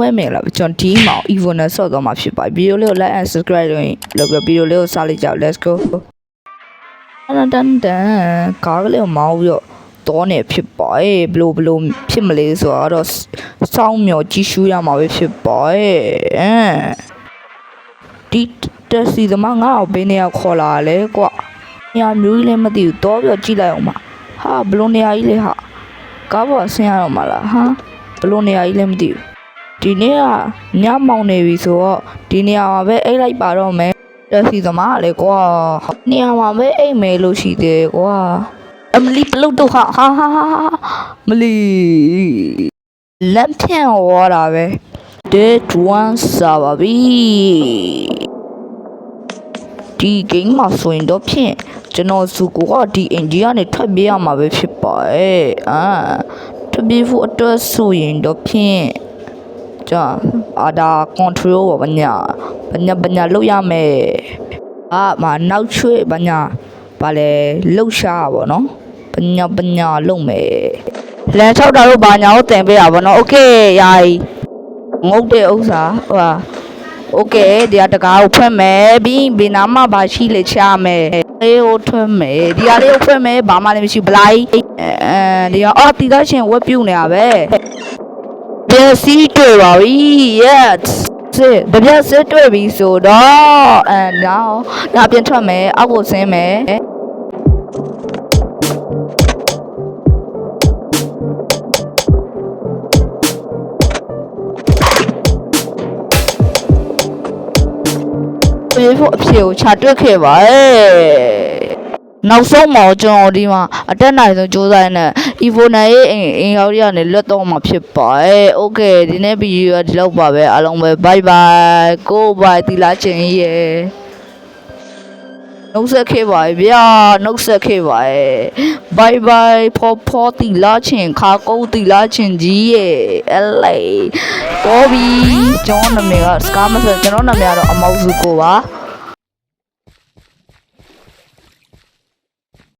လုံးပဲမင်္ဂလာပါကျွန်တော်ဒီမောင် Evo နဲ့ဆော့တော့မှာဖြစ်ပါတယ်ဗီဒီယိုလေးကို like and subscribe လုပ်ရင်လုပ်ပြီးဗီဒီယိုလေးကိုစလိုက်ကြအောင် let's go တန်တန်တန်ကားကလေးကိုမောင်းပြီးတော့တောနေဖြစ်ပါရဲ့ဘလို့ဘလို့ဖြစ်မလဲဆိုတော့စောင်းမြော်ကြီးရှူးရမှာပဲဖြစ်ပါရဲ့အမ်ဒီတက်စီသမားငါ့ကိုဘယ်နေရာခေါ်လာလဲကွာနေရာမျိုးကြီးလည်းမသိဘူးတော့ပြီးတော့ကြည့်လိုက်အောင်ပါဟာဘလို့နေရာကြီးလဲဟာကားပေါ်ဆင်းရတော့မှာလားဟာဘလို့နေရာကြီးလည်းမသိဘူး ဒီနေ့ကညမောင်နေပြီဆိုတော့ဒီနေရာမှာပဲအိတ်လိုက်ပါတော့မယ်တက်စီသမားကလေကွာနေရာမှာပဲအိတ်မယ်လို့ရှိတယ်ကွာအမလီပလုတ်တော့ဟာဟာဟာဟာမလီလက်ဖြန့်ဝါတာပဲဒေး1စာပါပြီဒီ game မှာဆိုရင်တော့ဖြင့်ကျွန်တော်စုကိုကဒီအင်ဂျီကနေထွက်ပြေးရမှာပဲဖြစ်ပါရဲ့အာထွက်ပြေးဖို့အတွက်ဆိုရင်တော့ဖြင့် ကြာအာဒါ control ပါဗညာဗညာဗညာလောက်ရမယ်အာမနောက်ချွေဗညာဗာလေလှုပ်ရှားပါနော်ဗညာဗညာလုံမယ်လမ်း၆တာတို့ဗညာကိုတင်ပေးတာဗောနော်โอเคယာယီငုတ်တဲ့ဥစ္စာဟိုဟာโอเคဒီကတကားကိုဖွင့်မယ်ပြီးဘယ်နာမှဘာရှိလေချမယ်အေးဟိုထွန်းမယ်ဒီကလေးကိုဖွင့်မယ်ဘာမှလည်းမရှိဘလိုက်အဲဒီကအော်တီသားရှင်ဝက်ပြုတ်နေတာပဲ ပြည့်စည်တွေ့ပါပြီ yes စစ်တပြက်စစ်တွေ့ပြီဆိုတော့အဲနောက်နောက်ပြန်ထွက်မယ်အောက်ကိုဆင်းမယ်ပြေဖို့အဖြေကိုခြာတွေ့ခဲ့ပါရဲ့ နောက်ဆုံးမှာကျွန်တော်ဒီမှာအတက်နိုင်ဆုံးစူးစမ်းနေ Evo နိုင်ရဲ့အင်အင်ရောက်ရနေလွတ်တော့မှာဖြစ်ပါရဲ့ Okay ဒီနေ့ဗီဒီယိုကဒီလောက်ပါပဲအားလုံးပဲ bye bye ကို bye တီလာချင်းရဲ့နှုတ်ဆက်ခဲ့ပါဗျာနှုတ်ဆက်ခဲ့ပါရဲ့ bye bye ဖော်ဖော်တီလာချင်းခါကုန်းတီလာချင်းကြီးရဲ့အလေတော်ပြီကျွန်တော်နာမည်ကစကားမဆက်ကျွန်တော်နာမည်ကတော့အမောက်စုကိုပါ